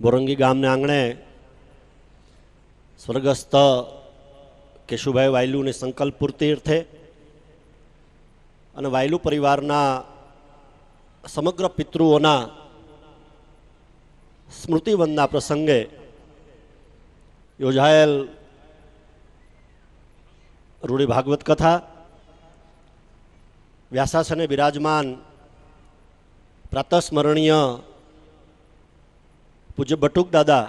બોરંગી ગામને આંગણે સ્વર્ગસ્થ કેશુભાઈ વાયલુની સંકલ્પ પૂર્તિ અર્થે અને વાયલુ પરિવારના સમગ્ર પિતૃઓના સ્મૃતિવંદના પ્રસંગે યોજાયેલ રૂઢી ભાગવત કથા વ્યાસાસને બિરાજમાન પ્રાતસ્મરણીય પૂજ્ય બટુક દાદા,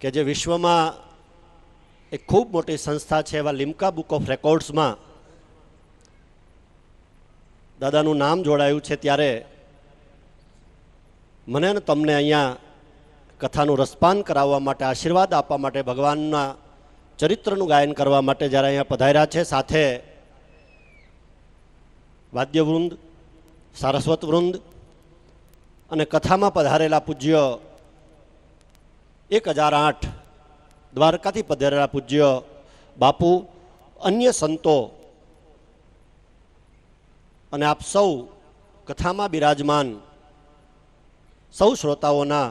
કે જે વિશ્વમાં એક ખૂબ મોટી સંસ્થા છે એવા લિમ્કા બુક ઓફ રેકોર્ડ્સમાં દાદાનું નામ જોડાયું છે ત્યારે મને અને તમને અહીંયા કથાનું રસપાન કરાવવા માટે, આશીર્વાદ આપવા માટે, ભગવાનના ચરિત્રનું ગાયન કરવા માટે જ્યારે અહીંયા પધાર્યા છે. સાથે વાદ્યવૃંદ, સારસ્વત વૃંદ અને કથામાં પધારેલા પૂજ્ય એક હજાર આઠ દ્વારકાથી પધારેલા પૂજ્ય બાપુ, અન્ય સંતો અને આપ સૌ કથામાં બિરાજમાન, સૌ શ્રોતાઓના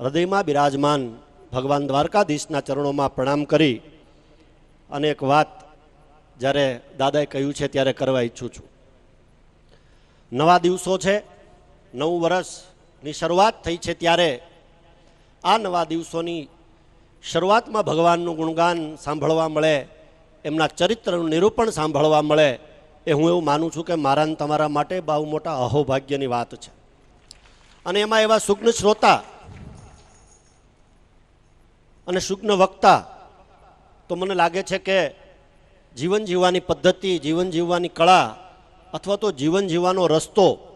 હૃદયમાં બિરાજમાન ભગવાન દ્વારકાધીશના ચરણોમાં પ્રણામ કરી અને એક વાત જ્યારે દાદાએ કહ્યું છે ત્યારે કરવા ઈચ્છું છું. નવા દિવસો છે. નવું વર્ષની શરૂઆત થઈ છે ત્યારે આ નવા દિવસોની શરૂઆતમાં ભગવાનનું ગુણગાન સાંભળવા મળે, એમના ચરિત્રનું નિરૂપણ સાંભળવા મળે, એ હું એવું માનું છું કે મારાને તમારા માટે બહુ મોટા અહોભાગ્યની વાત છે. અને એમાં એવા સુગ્ન શ્રોતા અને સુગ્ન વક્તા તો મને લાગે છે કે જીવન જીવવાની પદ્ધતિ, જીવન જીવવાની કળા અથવા તો જીવન જીવવાનો રસ્તો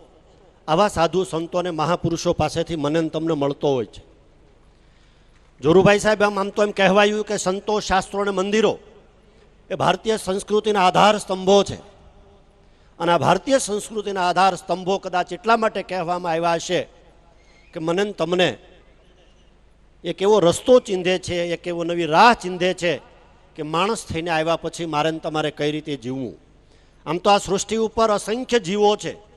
આવા સાધુ સંતો અને મહાપુરુષો પાસેથી મને તમને મળતો હોય છે. જોરુભાઈ સાહેબ આમ આમ તો એમ કહેવાયું કે સંતો, શાસ્ત્રો અને મંદિરો એ ભારતીય સંસ્કૃતિના આધાર સ્તંભો છે. અને આ ભારતીય સંસ્કૃતિના આધાર સ્તંભો કદાચ એટલા માટે કહેવામાં આવ્યા હશે કે મને તમને એક એવો રસ્તો ચીંધે છે, એક એવો નવી રાહ ચીંધે છે કે માણસ થઈને આવ્યા પછી મારે તમારે કઈ રીતે જીવવું? આમ તો આ સૃષ્ટિ ઉપર અસંખ્ય જીવો છે.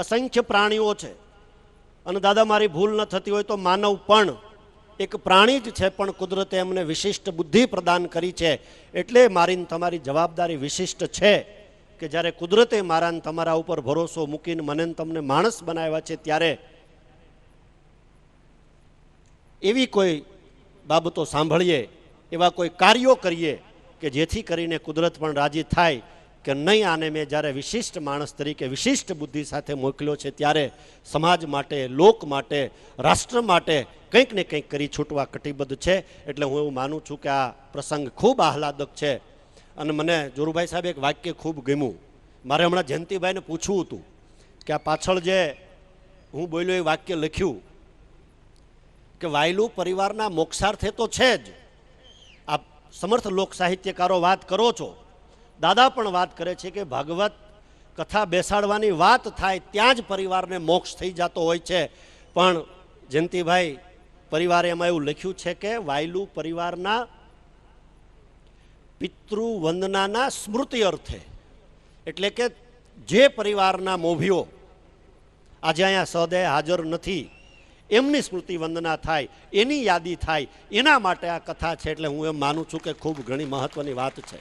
અસંખ્ય પ્રાણીઓ છે. અને દાદા, મારી ભૂલ ન થતી હોય તો માનવ પણ એક પ્રાણી જ છે, પણ કુદરતે એમને વિશિષ્ટ બુદ્ધિ પ્રદાન કરી છે. એટલે મારીને તમારી જવાબદારી વિશિષ્ટ છે કે જ્યારે કુદરતે મારાને તમારા ઉપર ભરોસો મૂકીને મને તમને માણસ બનાવ્યા છે, ત્યારે એવી કોઈ બાબતો સાંભળીએ, એવા કોઈ કાર્યો કરીએ કે જેથી કરીને કુદરત પણ રાજી થાય કે નહીં આને મેં જ્યારે વિશિષ્ટ માણસ તરીકે વિશિષ્ટ બુદ્ધિ સાથે મોકલ્યો છે, ત્યારે સમાજ માટે, લોક માટે, રાષ્ટ્ર માટે કંઈક ને કંઈક કરી છૂટવા કટિબદ્ધ છે. એટલે હું એવું માનું છું કે આ પ્રસંગ ખૂબ આહલાદક છે. અને મને જોરુભાઈ સાહેબ એક વાક્ય ખૂબ ગમ્યું. મારે હમણાં જયંતિભાઈને પૂછવું હતું કે આ પાછળ જે હું બોલ્યો એ વાક્ય લખ્યું કે વાયલું પરિવારના મોક્ષાર્થે તો છે જ. આપ સમર્થ લોક સાહિત્યકારો વાત કરો છો. દાદા પણ વાત કરે છે કે ભાગવત કથા બેસાડવાની વાત થાય ત્યાં જ પરિવારને મોક્ષ થઈ જતો હોય છે. પણ જયંતિભાઈ, પરિવારે એમાં એવું લખ્યું છે કે વાયલું પરિવારના પિતૃવંદનાના સ્મૃતિ અર્થે. એટલે કે જે પરિવારના મોભીઓ આજે અહીંયા સહદે હાજર નથી, એમની સ્મૃતિ વંદના થાય, એની યાદી થાય, એના માટે આ કથા છે એટલે હું એમ માનું છું કે ખૂબ ઘણી મહત્વની વાત છે.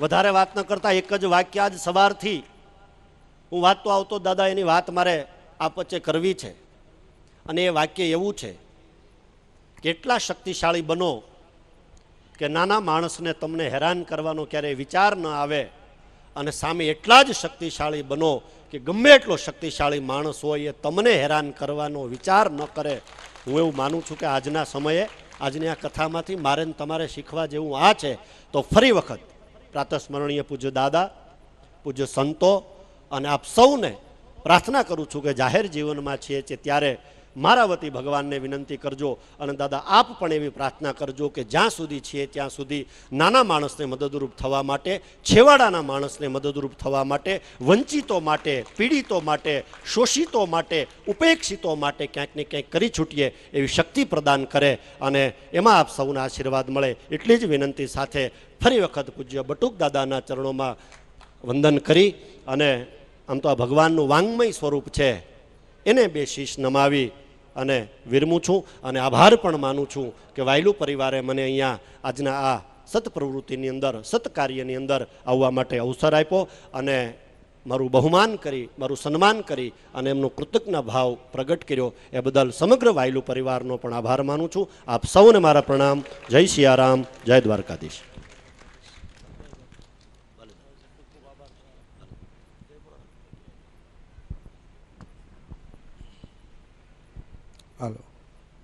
વધારે વાત ન કરતા એક જ વાક્ય આજ સવારથી હું વાંચતો આવતો દાદા એની વાત મારે આપ વચ્ચે કરવી છે. અને એ વાક્ય એવું છે, કેટલા શક્તિશાળી બનો કે નાના માણસને તમને હેરાન કરવાનો ક્યારેય વિચાર ન આવે અને સામે એટલા જ શક્તિશાળી બનો કે ગમે એટલો શક્તિશાળી માણસ હોય એ તમને હેરાન કરવાનો વિચાર ન કરે. હું એવું માનું છું કે આજના સમયે, આજની આ કથામાંથી મારે તમારે શીખવા જેવું આ છે. તો ફરી વખત પ્રાતસ્મરણીય પૂજ્ય દાદા, પૂજ્ય સંતો, અને આપ સૌને પ્રાર્થના કરું છું કે જાહેર જીવનમાં છીએ ત્યારે મારા વતી ભગવાનને વિનંતી કરજો અને દાદા, આપ પણ એવી પ્રાર્થના કરજો કે જ્યાં સુધી છીએ ત્યાં સુધી નાના માણસને મદદરૂપ થવા માટે, છેવાડાના માણસને મદદરૂપ થવા માટે, વંચિતો માટે, પીડિતો માટે, શોષિતો માટે, ઉપેક્ષિતો માટે ક્યાંક ને ક્યાંક કરી છૂટીએ એવી શક્તિ પ્રદાન કરે અને એમાં આપ સૌના આશીર્વાદ મળે. એટલી જ વિનંતી સાથે ફરી વખત પૂજ્ય બટુક દાદાના ચરણોમાં વંદન કરી અને આમ તો આ ભગવાનનું વાંગમય સ્વરૂપ છે. એને બે શીશ નમાવી અને વિરમું છું અને આભાર પણ માનું છું કે વાયલુ પરિવારે મને અહીંયા આજના આ સત્પ્રવૃત્તિની અંદર, સત્કાર્યની અંદર આવવા માટે અવસર આપ્યો અને મારું બહુમાન કરી, મારું સન્માન કરી અને એમનો કૃતજ્ઞ ભાવ પ્રગટ કર્યો. એ બદલ સમગ્ર વાયલુ પરિવારનો પણ આભાર માનું છું. આપ સૌને મારા પ્રણામ. જય સિયારામ જય દ્વારકાધીશ. Alors.